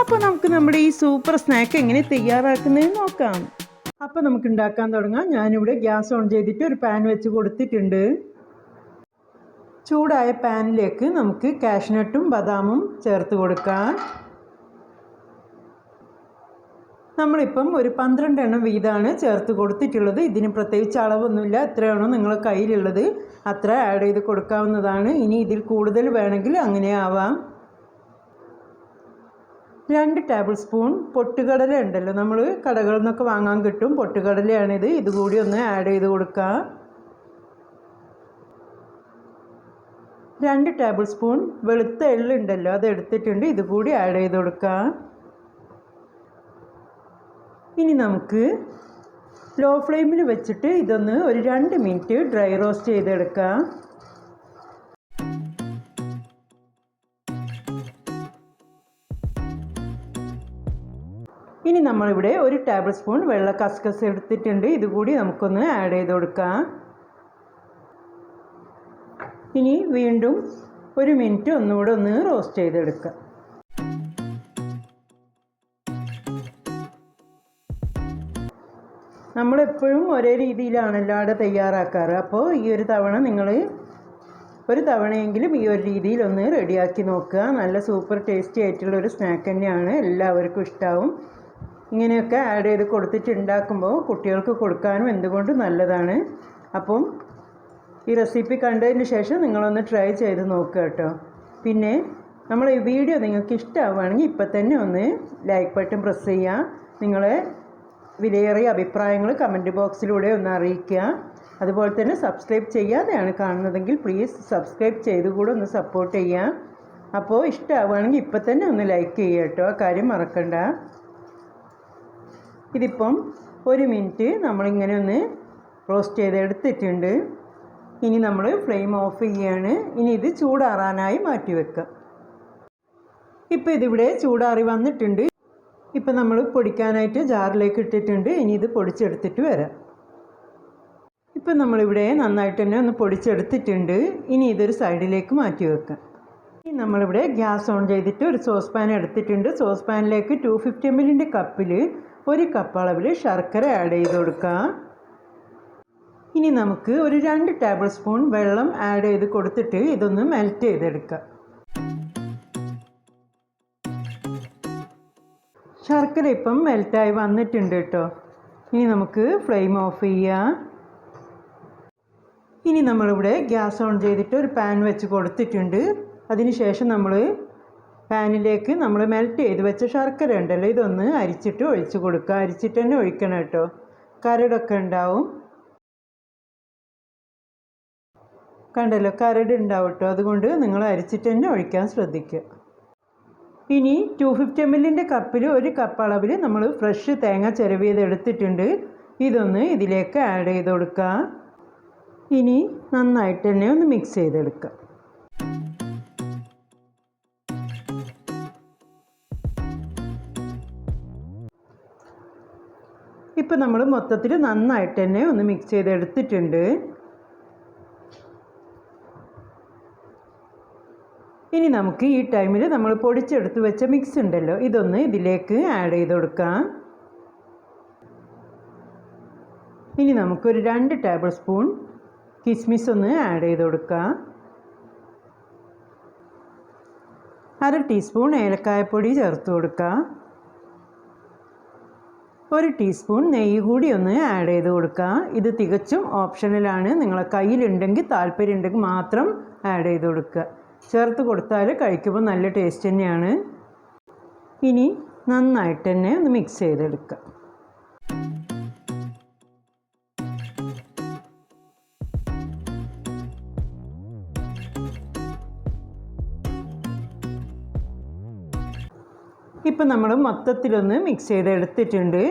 അപ്പോൾ നമുക്ക് നമ്മുടെ ഈ സൂപ്പർ സ്നാക്ക് എങ്ങനെ തയ്യാറാക്കുന്നത് നോക്കാം. അപ്പോൾ നമുക്ക് ഉണ്ടാക്കാൻ തുടങ്ങാം. ഞാനിവിടെ ഗ്യാസ് ഓൺ ചെയ്തിട്ട് ഒരു പാൻ വെച്ച് കൊടുത്തിട്ടുണ്ട്. ചൂടായ പാനിലേക്ക് നമുക്ക് കാഷ്നട്ടും ബദാമും ചേർത്ത് കൊടുക്കാം. നമ്മളിപ്പം ഒരു പന്ത്രണ്ട് എണ്ണം വീതമാണ് ചേർത്ത് കൊടുത്തിട്ടുള്ളത്. ഇതിന് പ്രത്യേകിച്ച് അളവൊന്നുമില്ല. എത്രയാണോ നിങ്ങളുടെ കയ്യിലുള്ളത്. അത്ര ആഡ് ചെയ്ത് കൊടുക്കാവുന്നതാണ്. ഇനി ഇതിൽ കൂടുതൽ വേണമെങ്കിൽ അങ്ങനെ ആവാം. രണ്ട് ടേബിൾ സ്പൂൺ പൊട്ടുകടല ഉണ്ടല്ലോ. നമ്മൾ കടകളിൽ നിന്നൊക്കെ വാങ്ങാൻ കിട്ടും. പൊട്ടുകടലയാണിത് ഇതുകൂടി ഒന്ന് ആഡ് ചെയ്ത് കൊടുക്കുക രണ്ട് ടേബിൾ സ്പൂൺ വെളുത്ത എള്ളുണ്ടല്ലോ അത് എടുത്തിട്ടുണ്ട്. ഇതുകൂടി ആഡ് ചെയ്ത് കൊടുക്കുക ഇനി നമുക്ക് ലോ ഫ്ലെയിമിൽ വെച്ചിട്ട് ഇതൊന്ന് ഒരു രണ്ട് മിനിറ്റ് ഡ്രൈ റോസ്റ്റ് ചെയ്തെടുക്കാം. ഇനി നമ്മളിവിടെ ഒരു ടേബിൾ സ്പൂൺ വെള്ള കസ്കസ് എടുത്തിട്ടുണ്ട്. ഇതുകൂടി നമുക്കൊന്ന് ആഡ് ചെയ്ത് കൊടുക്കാം. ഇനി വീണ്ടും ഒരു മിനിറ്റ് ഒന്നുകൂടെ ഒന്ന് റോസ്റ്റ് ചെയ്തെടുക്കാം. നമ്മളെപ്പോഴും ഒരേ രീതിയിലാണല്ലോ അവിടെ തയ്യാറാക്കാറ്. അപ്പോൾ ഈ ഒരു തവണ നിങ്ങൾ ഒരു തവണയെങ്കിലും ഈ ഒരു രീതിയിൽ ഒന്ന് റെഡിയാക്കി നോക്കുക. നല്ല സൂപ്പർ ടേസ്റ്റി ആയിട്ടുള്ള ഒരു സ്നാക്ക് തന്നെയാണ്. എല്ലാവർക്കും ഇഷ്ടമാവും ഇങ്ങനെയൊക്കെ ആഡ് ചെയ്ത് കൊടുത്തിട്ട് ഉണ്ടാക്കുമ്പോൾ കുട്ടികൾക്ക് കൊടുക്കാനും എന്തുകൊണ്ട് നല്ലതാണ്. അപ്പം ഈ റെസിപ്പി കണ്ടതിന് ശേഷം നിങ്ങളൊന്ന് ട്രൈ ചെയ്ത് നോക്കുക കേട്ടോ. പിന്നെ നമ്മൾ ഈ വീഡിയോ നിങ്ങൾക്ക് ഇഷ്ടമാവുകയാണെങ്കിൽ ഇപ്പം തന്നെ ഒന്ന് ലൈക്ക് ബട്ടൺ പ്രസ് ചെയ്യുക. നിങ്ങളെ വിലയേറിയ അഭിപ്രായങ്ങൾ കമന്റ് ബോക്സിലൂടെ ഒന്ന് അറിയിക്കുക. അതുപോലെ തന്നെ സബ്സ്ക്രൈബ് ചെയ്യാതെയാണ് കാണുന്നതെങ്കിൽ പ്ലീസ് സബ്സ്ക്രൈബ് ചെയ്ത് കൂടെ ഒന്ന് സപ്പോർട്ട് ചെയ്യുക. അപ്പോൾ ഇഷ്ടമാവുകയാണെങ്കിൽ ഇപ്പം തന്നെ ഒന്ന് ലൈക്ക് ചെയ്യുക കേട്ടോ. കാര്യം മറക്കണ്ട. ഇതിപ്പം ഒരു മിനിറ്റ് നമ്മളിങ്ങനെ ഒന്ന് റോസ്റ്റ് ചെയ്തെടുത്തിട്ടുണ്ട് ഇനി നമ്മൾ ഫ്ലെയിം ഓഫ് ചെയ്യുകയാണ് ഇനി ഇത് ചൂടാറാനായി മാറ്റി വെക്കാം. ഇപ്പോൾ ഇതിവിടെ ചൂടാറി വന്നിട്ടുണ്ട്. ഇപ്പം നമ്മൾ പൊടിക്കാനായിട്ട് ജാറിലേക്ക് ഇട്ടിട്ടുണ്ട്. ഇനി ഇത് പൊടിച്ചെടുത്തിട്ട് വരാം. ഇപ്പം നമ്മളിവിടെ നന്നായിട്ട് തന്നെ ഒന്ന് പൊടിച്ചെടുത്തിട്ടുണ്ട്. ഇനി ഇതൊരു സൈഡിലേക്ക് മാറ്റി വെക്കാം. ഇനി നമ്മളിവിടെ ഗ്യാസ് ഓൺ ചെയ്തിട്ട് ഒരു സോസ് പാൻ എടുത്തിട്ടുണ്ട്. സോസ് പാനിലേക്ക് ടു ഫിഫ്റ്റി എം എല്ലിന്റെ കപ്പിൽ ഒരു കപ്പ് അളവിൽ ശർക്കര ആഡ് ചെയ്ത് കൊടുക്കാം. ഇനി നമുക്ക് ഒരു രണ്ട് ടേബിൾ സ്പൂൺ വെള്ളം ആഡ് ചെയ്ത് കൊടുത്തിട്ട് ഇതൊന്ന് മെൽറ്റ് ചെയ്തെടുക്കാം. ശർക്കര ഇപ്പം മെൽറ്റായി വന്നിട്ടുണ്ട് കേട്ടോ. ഇനി നമുക്ക് ഫ്ലെയിം ഓഫ് ചെയ്യാം. ഇനി നമ്മളിവിടെ ഗ്യാസ് ഓൺ ചെയ്തിട്ട് ഒരു പാൻ വെച്ച് കൊടുത്തിട്ടുണ്ട്. അതിന് ശേഷം നമ്മൾ പാനിലേക്ക് നമ്മൾ മെൽറ്റ് ചെയ്ത് വെച്ച ശർക്കര ഉണ്ടല്ലോ ഇതൊന്ന് അരിച്ചിട്ട് ഒഴിച്ച് കൊടുക്കുക. അരിച്ചിട്ട് തന്നെ ഒഴിക്കണം കേട്ടോ. കരടൊക്കെ ഉണ്ടാവും. കണ്ടല്ലോ കരട് ഉണ്ടാവും കേട്ടോ. അതുകൊണ്ട് നിങ്ങൾ അരിച്ചിട്ട് തന്നെ ഒഴിക്കാൻ ശ്രദ്ധിക്കുക. ഇനി ടു ഫിഫ്റ്റി എം എല്ലിന്റെ കപ്പിൽ ഒരു കപ്പ് അളവിൽ നമ്മൾ ഫ്രഷ് തേങ്ങ ചിരവിയത് എടുത്തിട്ടുണ്ട്. ഇതൊന്ന് ഇതിലേക്ക് ആഡ് ചെയ്ത് കൊടുക്കുക. ഇനി നന്നായിട്ട് തന്നെ ഒന്ന് മിക്സ് ചെയ്തെടുക്കുക. ഇപ്പം നമ്മൾ മൊത്തത്തിൽ നന്നായിട്ട് തന്നെ ഒന്ന് മിക്സ് ചെയ്തെടുത്തിട്ടുണ്ട്. ഇനി നമുക്ക് ഈ ടൈമിൽ നമ്മൾ പൊടിച്ചെടുത്ത് വെച്ച മിക്സ് ഉണ്ടല്ലോ ഇതൊന്ന് ഇതിലേക്ക് ആഡ് ചെയ്ത് കൊടുക്കാം. ഇനി നമുക്കൊരു രണ്ട് ടേബിൾ സ്പൂൺ കിസ്മിസ് ഒന്ന് ആഡ് ചെയ്ത് കൊടുക്കാം. അര ടീസ്പൂൺ ഏലക്കായപ്പൊടി ചേർത്ത് കൊടുക്കാം. ഒരു ടീസ്പൂൺ നെയ്യ് കൂടി ഒന്ന് ആഡ് ചെയ്ത് കൊടുക്കുക. ഇത് തികച്ചും ഓപ്ഷണലാണ് നിങ്ങളെ കയ്യിലുണ്ടെങ്കിൽ താല്പര്യം ഉണ്ടെങ്കിൽ മാത്രം ആഡ് ചെയ്ത് കൊടുക്കുക. ചേർത്ത് കൊടുത്താൽ കഴിക്കുമ്പോൾ നല്ല ടേസ്റ്റ് തന്നെയാണ്. ഇനി നന്നായിട്ട് തന്നെ ഒന്ന് മിക്സ് ചെയ്തെടുക്കുക. ഇപ്പം നമ്മൾ മൊത്തത്തിലൊന്ന് മിക്സ് ചെയ്തെടുത്തിട്ടുണ്ട്.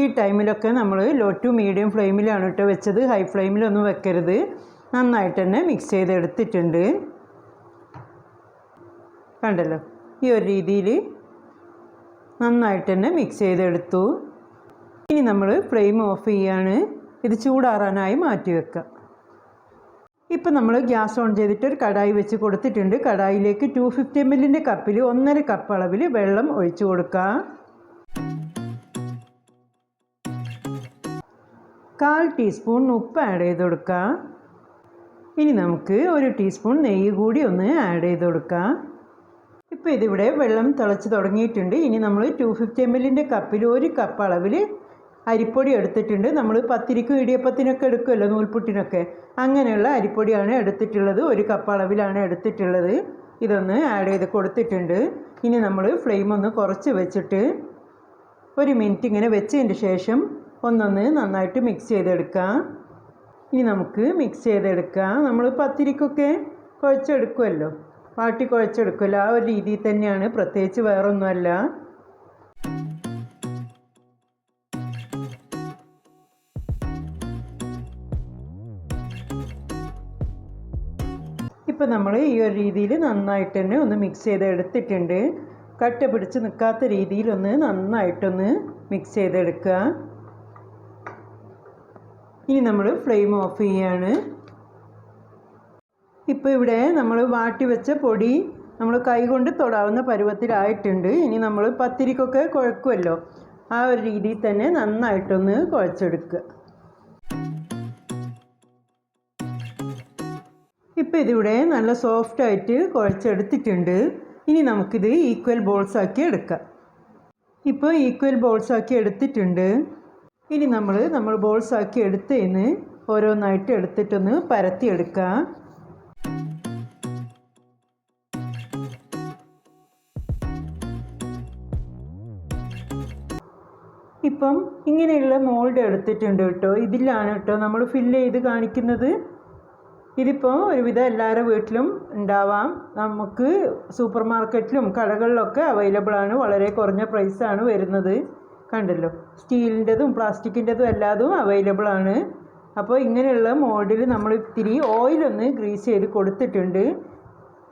ഈ ടൈമിലൊക്കെ നമ്മൾ ലോ ടു മീഡിയം ഫ്ലെയിമിലാണ് കേട്ടോ വെച്ചത്. ഹൈ ഫ്ലെയിമിലൊന്നും വെക്കരുത്. നന്നായിട്ട് തന്നെ മിക്സ് ചെയ്തെടുത്തിട്ടുണ്ട്. കണ്ടല്ലോ? ഈ ഒരു രീതിയിൽ നന്നായിട്ട് തന്നെ മിക്സ് ചെയ്തെടുത്തു. ഇനി നമ്മൾ ഫ്ലെയിം ഓഫ് ചെയ്യാണ്. ഇത് ചൂടാറാനായി മാറ്റി വെക്കാം. ഇപ്പം നമ്മൾ ഗ്യാസ് ഓൺ ചെയ്തിട്ട് ഒരു കടായി വെച്ച് കൊടുത്തിട്ടുണ്ട്. കടായിലേക്ക് ടു ഫിഫ്റ്റി എം എല്ലിന്റെ കപ്പിൽ ഒന്നര കപ്പ് അളവിൽ വെള്ളം ഒഴിച്ചു കൊടുക്കാം കാൽ ടീസ്പൂൺ ഉപ്പ് ആഡ് ചെയ്ത് കൊടുക്കാം ഇനി നമുക്ക് ഒരു ടീസ്പൂൺ നെയ്യ് കൂടി ഒന്ന് ആഡ് ചെയ്ത് കൊടുക്കാം ഇപ്പോൾ ഇതിവിടെ വെള്ളം തിളച്ച് തുടങ്ങിയിട്ടുണ്ട്. ഇനി നമ്മൾ ടു ഫിഫ്റ്റി എം എല്ലിന്റെ കപ്പിൽ ഒരു കപ്പ് അളവിൽ അരിപ്പൊടി എടുത്തിട്ടുണ്ട്. നമ്മൾ പത്തിരിക്കും ഇടിയപ്പത്തിനൊക്കെ എടുക്കുമല്ലോ നൂൽപുട്ടിനൊക്കെ. അങ്ങനെയുള്ള അരിപ്പൊടിയാണ് എടുത്തിട്ടുള്ളത്. ഒരു കപ്പ് അളവിലാണ് എടുത്തിട്ടുള്ളത്. ഇതൊന്ന് ആഡ് ചെയ്ത് കൊടുത്തിട്ടുണ്ട്. ഇനി നമ്മൾ ഫ്ലെയിം ഒന്ന് കുറച്ച് വെച്ചിട്ട് ഒരു മിനിറ്റ് ഇങ്ങനെ വെച്ചതിന് ശേഷം ഒന്നൊന്ന് നന്നായിട്ട് മിക്സ് ചെയ്തെടുക്കാം. ഇനി നമുക്ക് മിക്സ് ചെയ്തെടുക്കാം. നമ്മൾ പത്തിരിക്കൊക്കെ കുഴച്ചെടുക്കുമല്ലോ വാട്ടി കുഴച്ചെടുക്കുമല്ലോ ആ ഒരു രീതിയിൽ തന്നെയാണ്. പ്രത്യേകിച്ച് വേറൊന്നുമല്ല. ഇപ്പം നമ്മൾ ഈ ഒരു രീതിയിൽ നന്നായിട്ട് തന്നെ ഒന്ന് മിക്സ് ചെയ്ത് എടുത്തിട്ടുണ്ട്. കട്ട പിടിച്ച് നിൽക്കാത്ത രീതിയിലൊന്ന് നന്നായിട്ടൊന്ന് മിക്സ് ചെയ്തെടുക്കുക ഇനി നമ്മൾ ഫ്ലെയിം ഓഫ് ചെയ്യാണ്. ഇപ്പോൾ ഇവിടെ നമ്മൾ വാട്ടി വെച്ച പൊടി നമ്മൾ കൈകൊണ്ട് തൊടാവുന്ന പരുവത്തിലായിട്ടുണ്ട്. ഇനി നമ്മൾ പത്തിരിക്കൊക്കെ കുഴക്കുമല്ലോ ആ ഒരു രീതിയിൽ തന്നെ നന്നായിട്ടൊന്ന് കുഴച്ചെടുക്കുക ഇപ്പോൾ ഇതിവിടെ നല്ല സോഫ്റ്റായിട്ട് കുഴച്ചെടുത്തിട്ടുണ്ട്. ഇനി നമുക്കിത് ഈക്വൽ ബോൾസ് ആക്കി എടുക്കാം. ഇപ്പോൾ ഈക്വൽ ബോൾസ് ആക്കി എടുത്തിട്ടുണ്ട്. ഇനി നമ്മൾ നമ്മൾ ബോൾസ് ആക്കി എടുത്തതിന് ഓരോന്നായിട്ട് എടുത്തിട്ടൊന്ന് പരത്തിയെടുക്കാം. ഇപ്പം ഇങ്ങനെയുള്ള മോൾഡ് എടുത്തിട്ടുണ്ട് കേട്ടോ. ഇതിലാണ് കേട്ടോ നമ്മൾ ഫില്ല് ചെയ്ത് കാണിക്കുന്നത്. ഇതിപ്പോൾ ഒരുവിധം എല്ലാവരുടെ വീട്ടിലും ഉണ്ടാവാം. നമുക്ക് സൂപ്പർ മാർക്കറ്റിലും കടകളിലൊക്കെ അവൈലബിൾ ആണ്. വളരെ കുറഞ്ഞ പ്രൈസാണ് വരുന്നത്. കണ്ടല്ലോ? സ്റ്റീലിന്റെതും പ്ലാസ്റ്റിക്കിന്റെതും എല്ലാതും അവൈലബിൾ ആണ്. അപ്പോൾ ഇങ്ങനെയുള്ള മോഡിൽ നമ്മൾ ഇത്തിരി ഓയിലൊന്ന് ഗ്രീസ് ചെയ്ത് കൊടുത്തിട്ടുണ്ട്.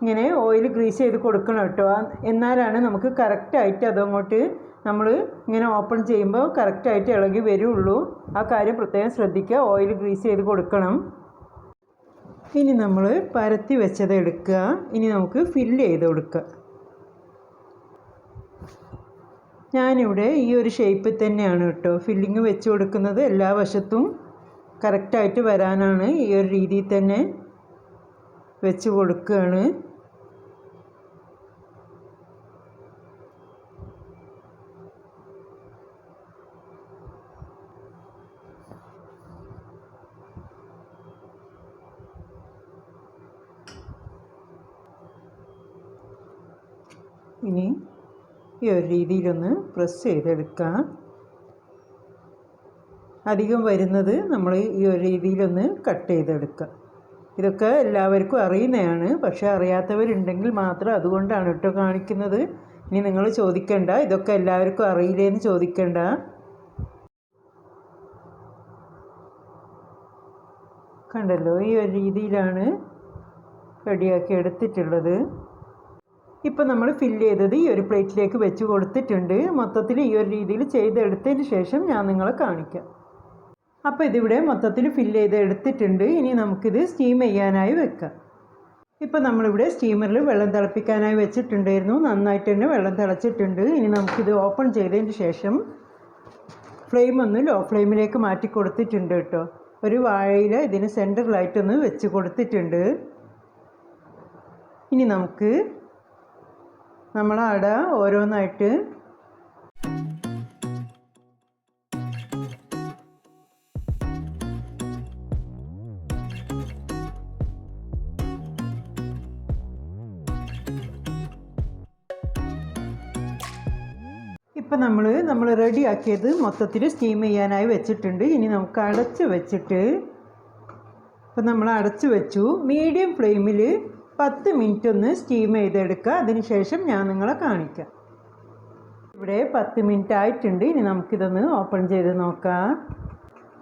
ഇങ്ങനെ ഓയിൽ ഗ്രീസ് ചെയ്ത് കൊടുക്കണം കേട്ടോ. എന്നാലാണ് നമുക്ക് കറക്റ്റായിട്ട് അതങ്ങോട്ട് നമ്മൾ ഇങ്ങനെ ഓപ്പൺ ചെയ്യുമ്പോൾ കറക്റ്റായിട്ട് ഇളകി വരുള്ളൂ. ആ കാര്യം പ്രത്യേകം ശ്രദ്ധിക്കുക. ഓയിൽ ഗ്രീസ് ചെയ്ത് കൊടുക്കണം. ഇനി നമ്മൾ പരത്തി വെച്ചത് എടുക്കുക. ഇനി നമുക്ക് ഫില്ല് ചെയ്ത് കൊടുക്കുക. ഞാനിവിടെ ഈ ഒരു ഷേപ്പിൽ തന്നെയാണ് കേട്ടോ ഫില്ലിങ് വെച്ച് കൊടുക്കുന്നത്. എല്ലാ വശത്തും കറക്റ്റായിട്ട് വരാനാണ് ഈ ഒരു രീതിയിൽ തന്നെ വെച്ച് കൊടുക്കുകയാണ്. ഇനി ഈ ഒരു രീതിയിലൊന്ന് പ്രസ് ചെയ്തെടുക്കാം. അധികം വരുന്നത് നമ്മൾ ഈ ഒരു രീതിയിലൊന്ന് കട്ട് ചെയ്തെടുക്കുക ഇതൊക്കെ എല്ലാവർക്കും അറിയുന്നതാണ്. പക്ഷേ അറിയാത്തവരുണ്ടെങ്കിൽ മാത്രം അതുകൊണ്ടാണ് കേട്ടോ കാണിക്കുന്നത്. ഇനി നിങ്ങൾ ചോദിക്കേണ്ട. ഇതൊക്കെ എല്ലാവർക്കും അറിയില്ലേന്ന് ചോദിക്കേണ്ട. കണ്ടല്ലോ ഈ ഒരു രീതിയിലാണ് റെഡിയാക്കി എടുത്തിട്ടുള്ളത്. ഇപ്പം നമ്മൾ ഫില്ല് ചെയ്തത് ഈ ഒരു പ്ലേറ്റിലേക്ക് വെച്ച് കൊടുത്തിട്ടുണ്ട്. മൊത്തത്തിൽ ഈ ഒരു രീതിയിൽ ചെയ്തെടുത്തതിന് ശേഷം ഞാൻ നിങ്ങളെ കാണിക്കാം. അപ്പോൾ ഇതിവിടെ മൊത്തത്തിൽ ഫില്ല് ചെയ്ത് എടുത്തിട്ടുണ്ട് ഇനി നമുക്കിത് സ്റ്റീം ചെയ്യാനായി വെക്കാം. ഇപ്പം നമ്മളിവിടെ സ്റ്റീമറിൽ വെള്ളം തിളപ്പിക്കാനായി വെച്ചിട്ടുണ്ടായിരുന്നു. നന്നായിട്ട് തന്നെ വെള്ളം തിളച്ചിട്ടുണ്ട്. ഇനി നമുക്കിത് ഓപ്പൺ ചെയ്തതിന് ശേഷം ഫ്ലെയിം ഒന്ന് ലോ ഫ്ലെയിമിലേക്ക് മാറ്റി കൊടുത്തിട്ടുണ്ട് കേട്ടോ. ഒരു വാഴയില ഇതിന് സെന്ററിലായിട്ടൊന്ന് വെച്ച് കൊടുത്തിട്ടുണ്ട്. ഇനി നമുക്ക് നമ്മൾ അട ഓരോന്നായിട്ട്. ഇപ്പം നമ്മൾ നമ്മൾ റെഡിയാക്കിയത് മൊത്തത്തിൽ സ്റ്റീം ചെയ്യാനായി വെച്ചിട്ടുണ്ട്. ഇനി നമുക്ക് അടച്ച് വെച്ചിട്ട് ഇപ്പം നമ്മൾ അടച്ച് വെച്ചു. മീഡിയം ഫ്ലെയിമിൽ പത്ത് മിനിറ്റ് ഒന്ന് സ്റ്റീം ചെയ്തെടുക്കുക. അതിനുശേഷം ഞാൻ നിങ്ങളെ കാണിക്കാം. ഇവിടെ പത്ത് മിനിറ്റ് ആയിട്ടുണ്ട് ഇനി നമുക്കിതൊന്ന് ഓപ്പൺ ചെയ്ത് നോക്കാം.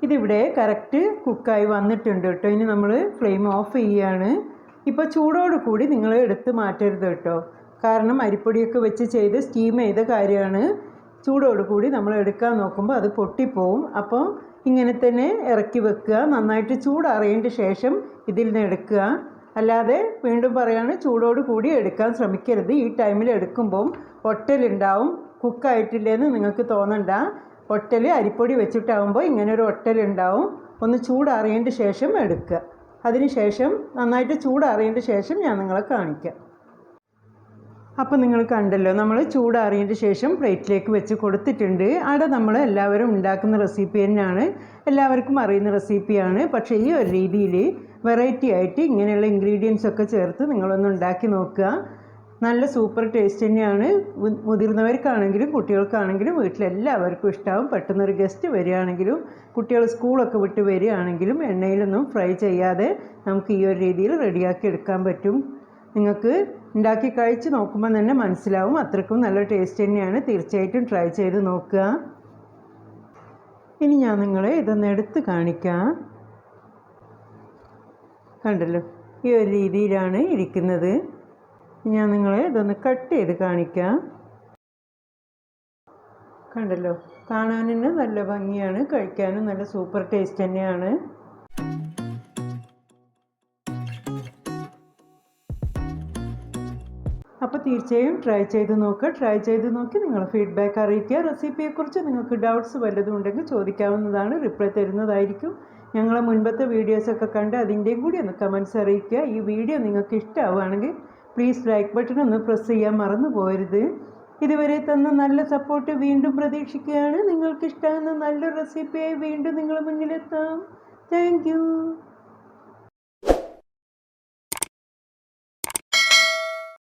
ഇതിവിടെ കറക്റ്റ് കുക്കായി വന്നിട്ടുണ്ട് കേട്ടോ. ഇനി നമ്മൾ ഫ്ലെയിം ഓഫ് ചെയ്യുകയാണ് ഇപ്പോൾ ചൂടോട് കൂടി നിങ്ങൾ എടുത്ത് മാറ്റരുത് കേട്ടോ. കാരണം അരിപ്പൊടിയൊക്കെ വെച്ച് ചെയ്ത് സ്റ്റീം ചെയ്ത കാര്യമാണ്. ചൂടോട് കൂടി നമ്മൾ എടുക്കാൻ നോക്കുമ്പോൾ അത് പൊട്ടിപ്പോവും. അപ്പം ഇങ്ങനെ തന്നെ ഇറക്കി വെക്കുക. നന്നായിട്ട് ചൂടറിയതിന്റെ ശേഷം ഇതിൽ നിന്ന് എടുക്കുക. അല്ലാതെ വീണ്ടും പറയാണ് ചൂടോട് കൂടി എടുക്കാൻ ശ്രമിക്കരുത്. ഈ ടൈമിൽ എടുക്കുമ്പം ഒട്ടലുണ്ടാവും. കുക്കായിട്ടില്ലെന്ന് നിങ്ങൾക്ക് തോന്നണ്ട. ഒട്ടൽ അരിപ്പൊടി വെച്ചിട്ടാവുമ്പോൾ ഇങ്ങനെ ഒരു ഒട്ടലുണ്ടാവും. ഒന്ന് ചൂടറിയേണ്ട ശേഷം എടുക്കുക. അതിന് ശേഷം നന്നായിട്ട് ചൂടറിയേണ്ട ശേഷം ഞാൻ നിങ്ങളെ കാണിക്കാം. അപ്പോൾ നിങ്ങൾ കണ്ടല്ലോ നമ്മൾ ചൂടാറിയതിന്റെ ശേഷം പ്ലേറ്റിലേക്ക് വെച്ച് കൊടുത്തിട്ടുണ്ട്. അവിടെ നമ്മൾ എല്ലാവരും ഉണ്ടാക്കുന്ന റെസിപ്പി തന്നെയാണ്. എല്ലാവർക്കും അറിയുന്ന റെസിപ്പിയാണ്. പക്ഷേ ഈ ഒരു രീതിയിൽ വെറൈറ്റി ആയിട്ട് ഇങ്ങനെയുള്ള ഇൻഗ്രീഡിയൻസ് ഒക്കെ ചേർത്ത് നിങ്ങളൊന്ന് ഉണ്ടാക്കി നോക്കുക. നല്ല സൂപ്പർ ടേസ്റ്റ് തന്നെയാണ്. മുതിർന്നവർക്കാണെങ്കിലും കുട്ടികൾക്കാണെങ്കിലും വീട്ടിലെല്ലാവർക്കും ഇഷ്ടമാവും പെട്ടെന്നൊരു ഗസ്റ്റ് വരികയാണെങ്കിലും കുട്ടികൾ സ്കൂളൊക്കെ വിട്ട് വരികയാണെങ്കിലും എണ്ണയിലൊന്നും ഫ്രൈ ചെയ്യാതെ നമുക്ക് ഈ ഒരു രീതിയിൽ റെഡിയാക്കി എടുക്കാൻ പറ്റും. നിങ്ങൾക്ക് ഉണ്ടാക്കി കഴിച്ച് നോക്കുമ്പോൾ തന്നെ മനസ്സിലാവും. അത്രക്കും നല്ല ടേസ്റ്റ് തന്നെയാണ്. തീർച്ചയായിട്ടും ട്രൈ ചെയ്ത് നോക്കുക. ഇനി ഞാൻ നിങ്ങളെ ഇതൊന്ന് എടുത്ത് കാണിക്കാം. കണ്ടല്ലോ ഈ ഒരു രീതിയിലാണ് ഇരിക്കുന്നത്. ഞാൻ നിങ്ങളെ ഇതൊന്ന് കട്ട് ചെയ്ത് കാണിക്കാം. കണ്ടല്ലോ കാണാൻ തന്നെ നല്ല ഭംഗിയാണ്. കഴിക്കാനും നല്ല സൂപ്പർ ടേസ്റ്റ് തന്നെയാണ്. അപ്പോൾ തീർച്ചയായും ട്രൈ ചെയ്ത് നോക്കുക ട്രൈ ചെയ്ത് നോക്കി നിങ്ങൾ ഫീഡ്ബാക്ക് അറിയിക്കുക. റെസിപ്പിയെക്കുറിച്ച് നിങ്ങൾക്ക് ഡൗട്ട്സ് വല്ലതും ഉണ്ടെങ്കിൽ ചോദിക്കാവുന്നതാണ്. റിപ്ലൈ തരുന്നതായിരിക്കും. ഞങ്ങളെ മുൻപത്തെ വീഡിയോസൊക്കെ കണ്ട് അതിന്റെയും കൂടി ഒന്ന് കമൻസ് അറിയിക്കുക. ഈ വീഡിയോ നിങ്ങൾക്ക് ഇഷ്ടമാവുകയാണെങ്കിൽ പ്ലീസ് ലൈക്ക് ബട്ടൺ ഒന്ന് പ്രസ് ചെയ്യാൻ മറന്നു പോരുത് ഇതുവരെ തന്ന നല്ല സപ്പോർട്ട് വീണ്ടും പ്രതീക്ഷിക്കുകയാണ്. നിങ്ങൾക്ക് ഇഷ്ടമാകുന്ന നല്ലൊരു റെസിപ്പിയായി വീണ്ടും നിങ്ങളുടെ മുന്നിലെത്താം. താങ്ക്